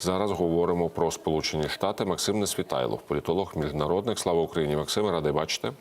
Зараз говоримо про Сполучені Штати. Максим Несвітайлов, політолог міжнародник. Слава Україні, Максим, радий бачити.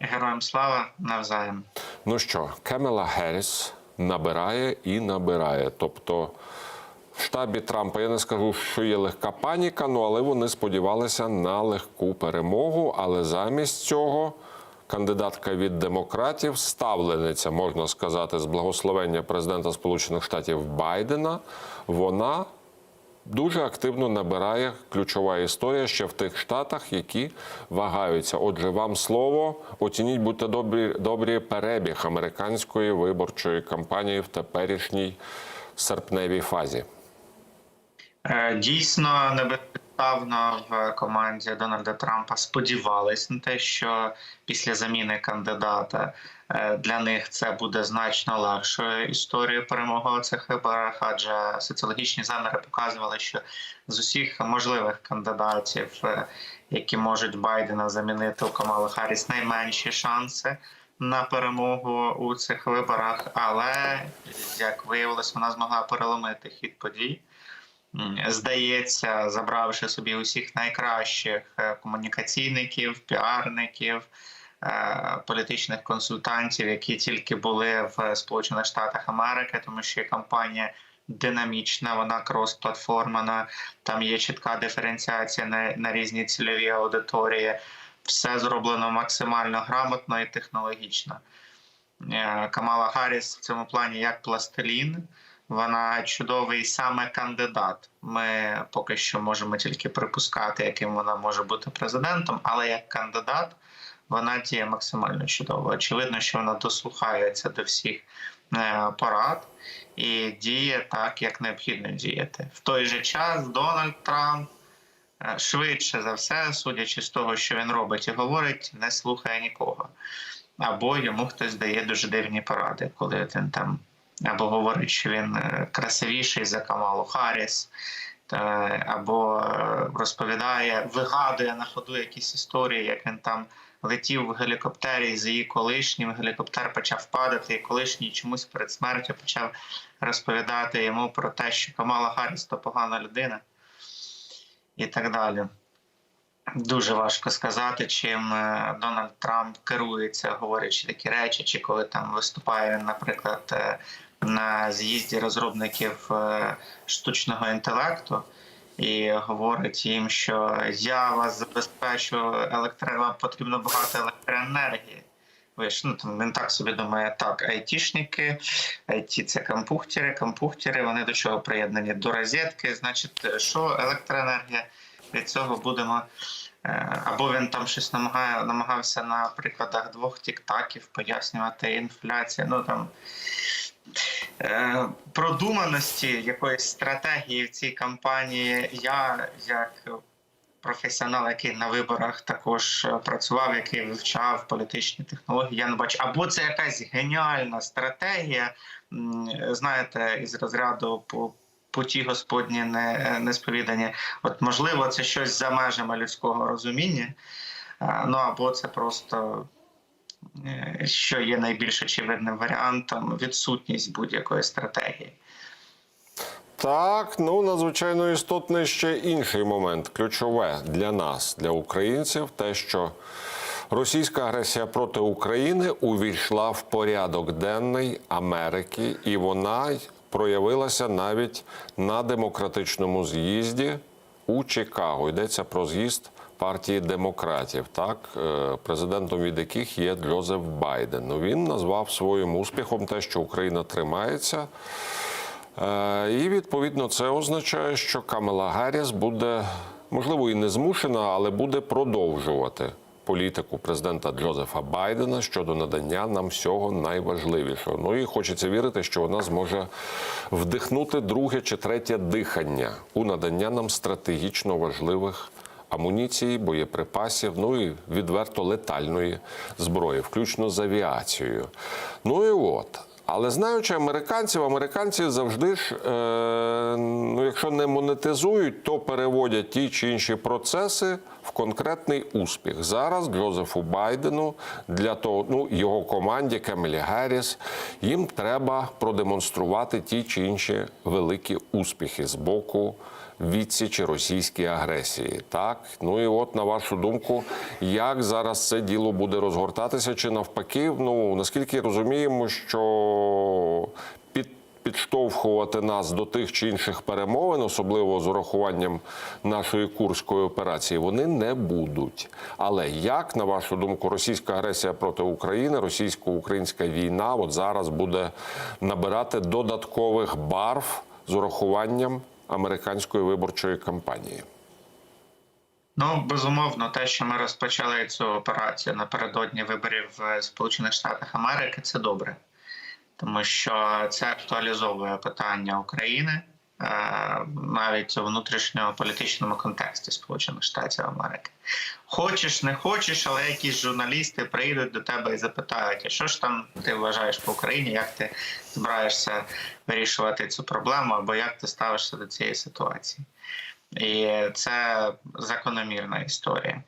Героям слава навзаєм. Ну що, Кемела Герріс набирає і набирає. Тобто в штабі Трампа я не скажу, що є легка паніка, ну але вони сподівалися на легку перемогу. Але замість цього кандидатка від демократів, ставлениця, можна сказати, з благословення президента Сполучених Штатів Байдена, вона дуже активно набирає ключова історія ще в тих штатах, які вагаються. Отже, вам слово оцініть, будьте добрі, добрі перебіг американської виборчої кампанії в теперішній серпневій фазі. Е, Дійсно, небезпечно в команді Дональда Трампа сподівались на те, що після заміни кандидата е, для них це буде значно легшою історією перемоги у цих виборах, адже соціологічні заміри показували, що з усіх можливих кандидатів, е, які можуть Байдена замінити у Камали Харріс, найменші шанси. На перемогу у цих виборах, але як виявилось, вона змогла переломити хід подій. Здається, забравши собі усіх найкращих е, комунікаційників, піарників, е, політичних консультантів, які тільки були в Сполучених Штатах Америки, тому що кампанія динамічна, вона крос-платформана, там є чітка диференціація на, на різні цільові аудиторії. Все зроблено максимально грамотно і технологічно. Е, Камала Харріс в цьому плані як пластилін. Вона чудовий саме кандидат. Ми поки що можемо тільки припускати, яким вона може бути президентом, але як кандидат вона діє максимально чудово. Очевидно, що вона дослухається до всіх е, порад і діє так, як необхідно діяти. В той же час Дональд Трамп е, швидше за все, судячи з того, що він робить і говорить, не слухає нікого. Або йому хтось дає дуже дивні поради, коли він там або говорить, що він е, красивіший за Камалу Харріс, або е, розповідає, вигадує на ходу якісь історії, як він там летів в гелікоптері з її колишнім. Гелікоптер почав падати, і колишній чомусь перед смертю почав розповідати йому про те, що Камала Харріс то погана людина, і так далі. Дуже важко сказати, чим е, Дональд Трамп керується, говорячи такі речі, чи коли там виступає наприклад, на з'їзді розробників е, штучного інтелекту і говорить їм, що я вас забезпечу електро... вам потрібно багато електроенергії. Ви ж ну там він так собі думає, так, айтішники, айті це компухтери, компухтери, вони до чого приєднані? До розетки, значить, що електроенергія від цього будемо. Е, Або він там щось намагає, намагався на прикладах двох тіктаків пояснювати інфляцію. Ну там продуманості якоїсь стратегії в цій кампанії. Я як професіонал, який на виборах також е, працював, який вивчав політичні технології, я не бачу. Або це якась геніальна стратегія, знаєте, із розряду по. Путі Господні не, не сповідані. От можливо, це щось за межами людського розуміння. Е, Ну або це просто е, що є найбільш очевидним варіантом відсутність будь-якої стратегії. Так, ну надзвичайно істотний ще інший момент. Ключове для нас, для українців, те, що російська агресія проти України увійшла в порядок денний Америки, і вона проявилася навіть на демократичному з'їзді у Чикаго. Йдеться про з'їзд партії демократів, так е, президентом від яких є Джозеф Байден. Ну, він назвав своїм успіхом те, що Україна тримається. Е, І відповідно це означає, що Камела Гарріс буде, можливо, і не змушена, але буде продовжувати політику президента Джозефа Байдена щодо надання нам всього найважливішого. Ну і хочеться вірити, що вона зможе вдихнути друге чи третє дихання у надання нам стратегічно важливих амуніції, боєприпасів, ну і відверто летальної зброї, включно з авіацією. Ну і от. Але знаючи американців, американці завжди ж, е, ну, якщо не монетизують, то переводять ті чи інші процеси в конкретний успіх. Зараз Джозефу Байдену для того, ну його команді Кемелі Герріс, їм треба продемонструвати ті чи інші великі успіхи з боку відсічі російській агресії. Так, ну і от на вашу думку, як зараз це діло буде розгортатися, чи навпаки, ну наскільки розуміємо, що під підштовхувати нас до тих чи інших перемовин, особливо з урахуванням нашої курської операції, вони не будуть. Але як на вашу думку, російська агресія проти України, російсько-українська війна, от зараз буде набирати додаткових барв з урахуванням американської виборчої кампанії? Ну, безумовно, те, що ми розпочали цю операцію напередодні виборів в Сполучених Штатах Америки, це добре, тому що це актуалізовує питання України навіть у внутрішньому політичному контексті Сполучених Штатів Америки. Хочеш, не хочеш, але якісь журналісти прийдуть до тебе і запитають, а що ж там ти вважаєш по Україні, як ти збираєшся вирішувати цю проблему, або як ти ставишся до цієї ситуації. І це закономірна історія.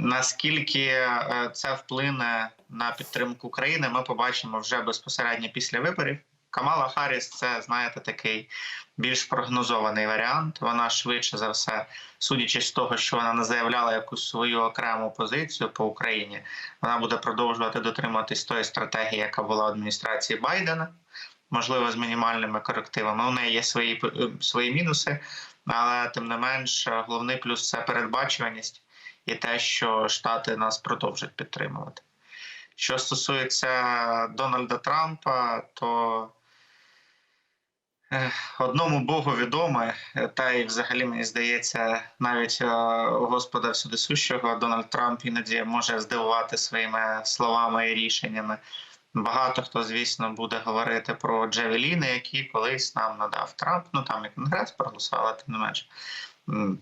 Наскільки е, це вплине на підтримку України, ми побачимо вже безпосередньо після виборів. Камала Харріс це, знаєте, такий більш прогнозований варіант. Вона швидше за все, судячи з того, що вона не заявляла якусь свою окрему позицію по Україні, вона буде продовжувати дотримуватись тої стратегії, яка була в адміністрації Байдена, можливо, з мінімальними корективами. У неї є свої, е, свої мінуси, але тим не менш, головний плюс це передбачуваність і те, що Штати нас продовжать підтримувати. Що стосується Дональда Трампа, то одному Богу відоме, е, та й взагалі мені здається, навіть е, Господа Всюдисущого Дональд Трамп іноді може здивувати своїми словами і рішеннями. Багато хто, звісно, буде говорити про Джавеліни, які колись нам надав Трамп. Ну там і Конгрес проголосував, тим не менше.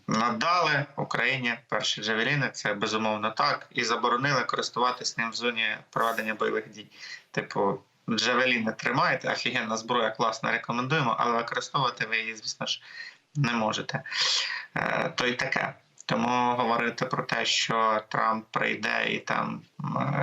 Надали Україні перші Джавеліни, це безумовно так, і заборонили користуватись ним в зоні проведення бойових дій. Типу, Джавеліни тримаєте, офігенна зброя, класно рекомендуємо, але використовувати ви її, звісно ж, не можете. Е, то й таке. Тому говорити про те, що Трамп прийде і там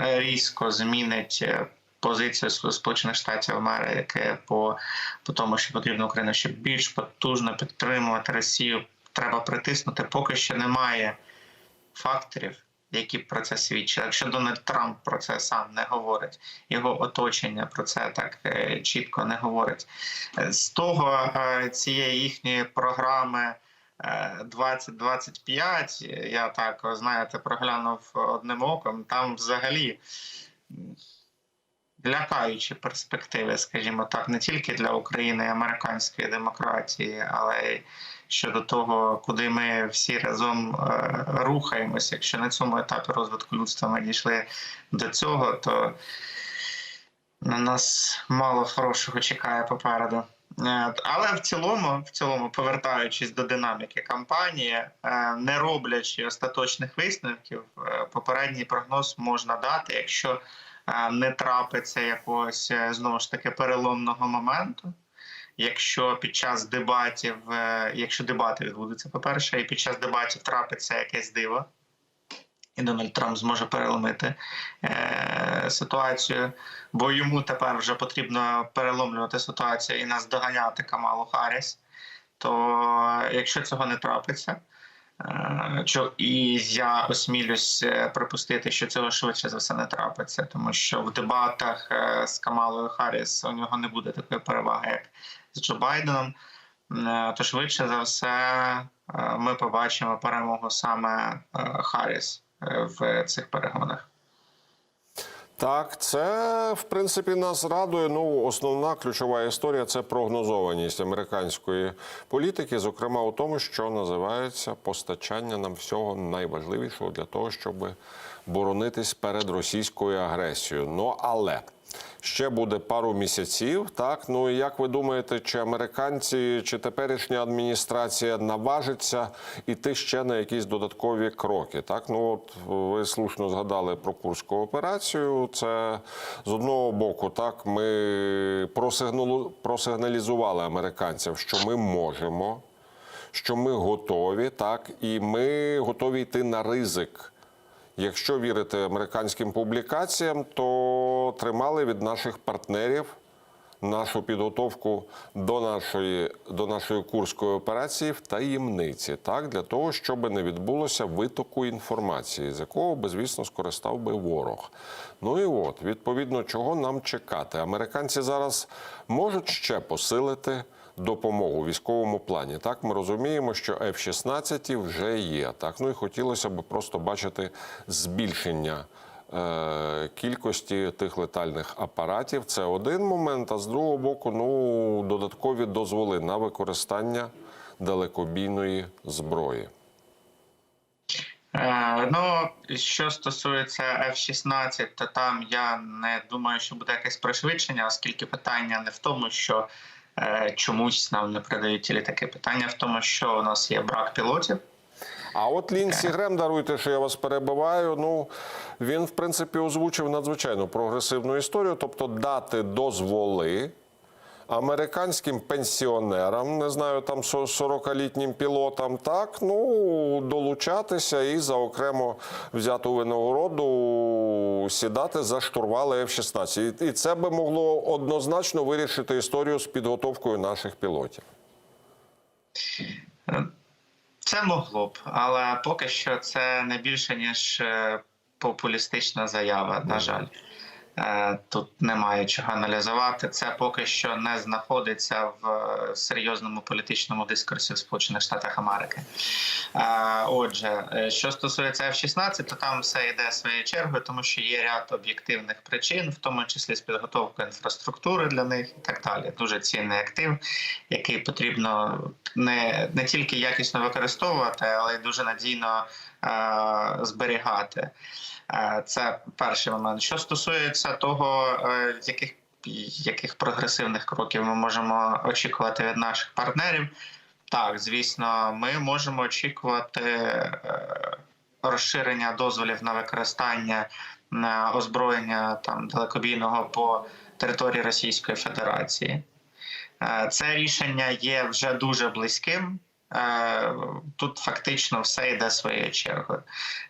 різко змінить е, позицію Сполучених Штатів Америки по, по тому, що потрібно Україну ще більш потужно підтримувати Росію, треба притиснути. Поки що немає факторів, які про це свідчили. Якщо Дональд Трамп про це сам не говорить, його оточення про це так е, чітко не говорить. Е, З того е, цієї їхньої програми. е, 2025, я так знаєте, проглянув одним оком. Там взагалі лякаючі перспективи, скажімо так, не тільки для України і американської демократії, але й щодо того, куди ми всі разом е, рухаємося. Якщо на цьому етапі розвитку людства ми дійшли до цього, то на нас мало хорошого чекає попереду. Е, Але в цілому, в цілому, повертаючись до динаміки кампанії, е, не роблячи остаточних висновків, попередній прогноз можна дати, якщо не трапиться якогось знову ж таки переломного моменту. Якщо під час дебатів, е, якщо дебати відбудуться, по-перше, і під час дебатів трапиться якесь диво, і Дональд Трамп зможе переломити е, ситуацію, бо йому тепер вже потрібно переломлювати ситуацію і наздоганяти Камалу Харріс. То якщо цього не трапиться, е, що і я осмілюсь е, припустити, що цього швидше за все не трапиться, тому що в дебатах е, з Камалою Харріс у нього не буде такої переваги, як Джо Байденом. Е, То швидше за все е, ми побачимо перемогу саме е, Харріс в цих перегонах. Так, це в принципі нас радує. Ну, основна ключова історія це прогнозованість американської політики, зокрема у тому, що називається постачання нам всього найважливішого для того, щоб боронитись перед російською агресією. Ну але. Ще буде пару місяців, так ну і як ви думаєте, чи американці, чи теперішня адміністрація наважиться іти ще на якісь додаткові кроки? Так, ну от ви слушно згадали про курську операцію. Це з одного боку, так ми просигналізували американцям, що ми можемо, що ми готові, так, і ми готові йти на ризик. Якщо вірити американським публікаціям, то тримали від наших партнерів нашу підготовку до нашої, до нашої курської операції в таємниці, так для того, щоб не відбулося витоку інформації, з якого би, звісно, скористав би ворог. Ну і от, відповідно, чого нам чекати? Американці зараз можуть ще посилити допомогу у військовому плані. Так, ми розуміємо, що F-16 вже є. Так, ну і хотілося б просто бачити збільшення. Е, Кількості тих летальних апаратів це один момент. А з другого боку, ну додаткові дозволи на використання далекобійної зброї. Е, ну, що стосується F-16, то там я не думаю, що буде якесь пришвидшення, оскільки питання не в тому, що е, чомусь нам не передають ті літаки. Питання в тому, що у нас є брак пілотів. А от Лінсі Грем, даруйте, що я вас перебиваю. Ну він в принципі озвучив надзвичайно прогресивну історію, тобто дати дозволи американським пенсіонерам, не знаю, там 40-літнім пілотам, так ну долучатися і за окремо взяту винагороду сідати за штурвали F-16. І- І це би могло однозначно вирішити історію з підготовкою наших пілотів. Це могло б, але поки що це не більше ніж е, популістична заява. На жаль, тут немає чого аналізувати. Це поки що не знаходиться в е, серйозному політичному дискурсі в Сполучених Штатах Америки. Е, Отже, е, що стосується F-16, то там все йде своєю чергою, тому що є ряд об'єктивних причин, в тому числі з підготовкою інфраструктури для них і так далі. Дуже цінний актив, який потрібно не, не тільки якісно використовувати, але й дуже надійно е, зберігати. Е, Це перший момент. Що стосується того, е, яких яких прогресивних кроків ми можемо очікувати від наших партнерів, так звісно, ми можемо очікувати е, розширення дозволів на використання озброєння там далекобійного по території Російської Федерації. Це рішення є вже дуже близьким. Е, Тут фактично все йде своєю чергою.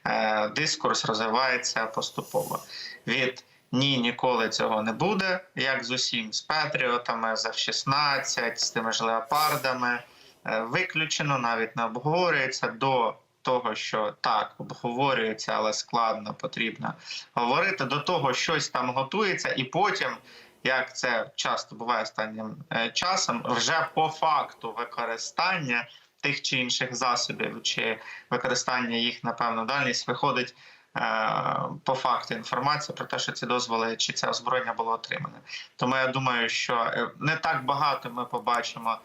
Е, Дискурс розвивається поступово. Від ні, ніколи цього не буде, як з усім, з Петріотами, з F-16, з тими ж леопардами. Е, Виключено, навіть не обговорюється до того, що так обговорюється, але складно потрібно говорити. До того щось там готується, і потім як це часто буває останнім часом, вже по факту використання тих чи інших засобів, чи використання їх на певну дальність виходить е, по факту інформація про те, що ці дозволи чи це озброєння було отримане. Тому я думаю, що е, не так багато ми побачимо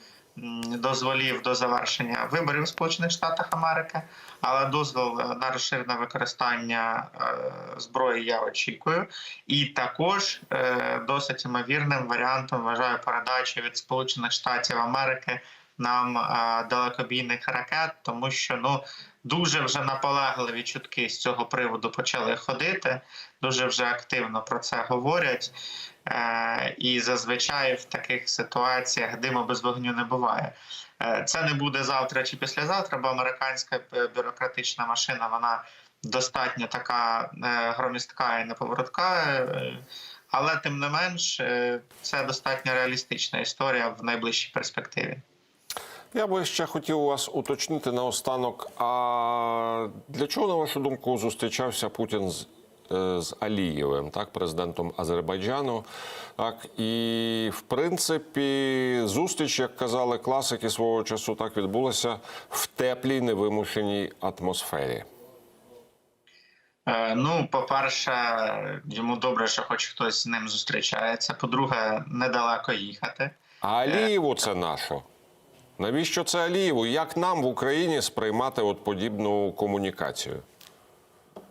дозволів до завершення виборів у Сполучених Штатах Америки, але дозвіл е, на розширене використання зброї я очікую. І також досить ймовірним варіантом вважаю передачі від Сполучених Штатів Америки нам е, далекобійних ракет, тому що ну дуже вже наполегливі чутки з цього приводу почали ходити. Дуже вже активно про це говорять. Е, і зазвичай в таких ситуаціях диму без вогню не буває. Е, Це не буде завтра чи післязавтра, бо американська бюрократична машина вона достатньо така громістка і неповоротка. Але тим не менш, це достатньо реалістична історія в найближчій перспективі. Я би ще хотів у вас уточнити наостанок. А для чого, на вашу думку, зустрічався Путін з, е, з Алієвим, так, президентом Азербайджану? Так, і в принципі, зустріч, як казали класики свого часу, так відбулася в теплій невимушеній атмосфері. Е, Ну, по-перше, йому добре, що хоч хтось з ним зустрічається. По-друге, недалеко їхати. А Алієву це нащо? Навіщо це Алієву? Як нам в Україні сприймати от подібну комунікацію?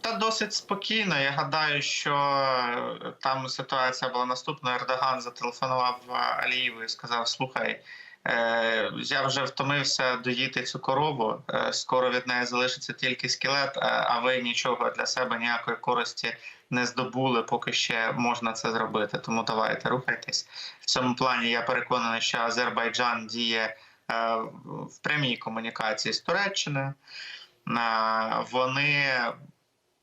Та досить спокійно. Я гадаю, що е, там ситуація була наступна. Ердоган зателефонував е, Алієву і сказав: Слухай, е, я вже втомився доїти цю корову. Скоро від неї залишиться тільки скелет, а- ви нічого для себе ніякої користі не здобули, поки ще можна це зробити. Тому давайте рухайтесь. В цьому плані я переконаний, що Азербайджан діє в прямій комунікації з Туреччиною. Е, Вони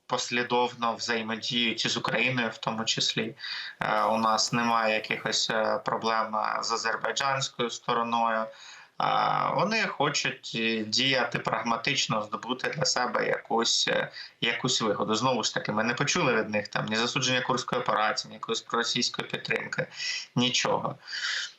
послідовно взаємодіють із Україною, в тому числі. Е, У нас немає якихось е, проблем е, з азербайджанською стороною. Е, Вони хочуть е, діяти прагматично, здобути для себе якусь, е, якусь вигоду. Знову ж таки, ми не почули від них там ні засудження курської операції, ні якоїсь проросійської підтримки, нічого.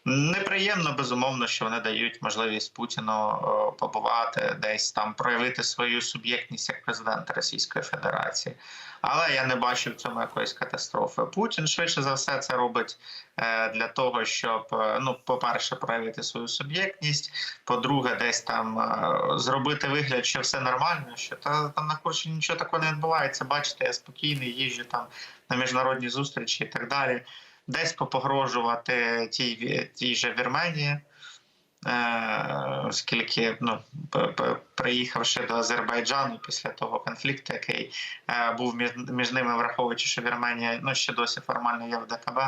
Неприємно, безумовно, що вони дають можливість Путіну побувати десь там, проявити свою суб'єктність як президента Російської Федерації. Але я не бачу в цьому якоїсь катастрофи. Путін швидше за все це робить е, для того, щоб е, ну, по-перше, проявити свою суб'єктність. По-друге, десь там е, зробити вигляд, що все нормально, що та там на курсі нічого такого не відбувається. Бачите, я спокійний, їжджу там на міжнародні зустрічі і так далі десь попогрожувати тій, тій же Вірменії, е, оскільки, ну, приїхавши до Азербайджану після того конфлікту, який е, був між, ними, враховуючи, що Вірменія ну, ще досі формально є в ДКБ,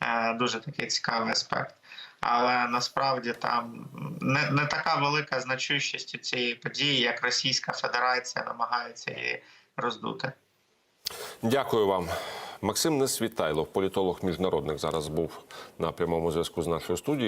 е, дуже такий цікавий аспект. Але насправді там не, не така велика значущість цієї події, як Російська Федерація намагається її роздути. Дякую вам. Максим Несвітайлов, політолог міжнародник, зараз був на прямому зв'язку з нашою студією.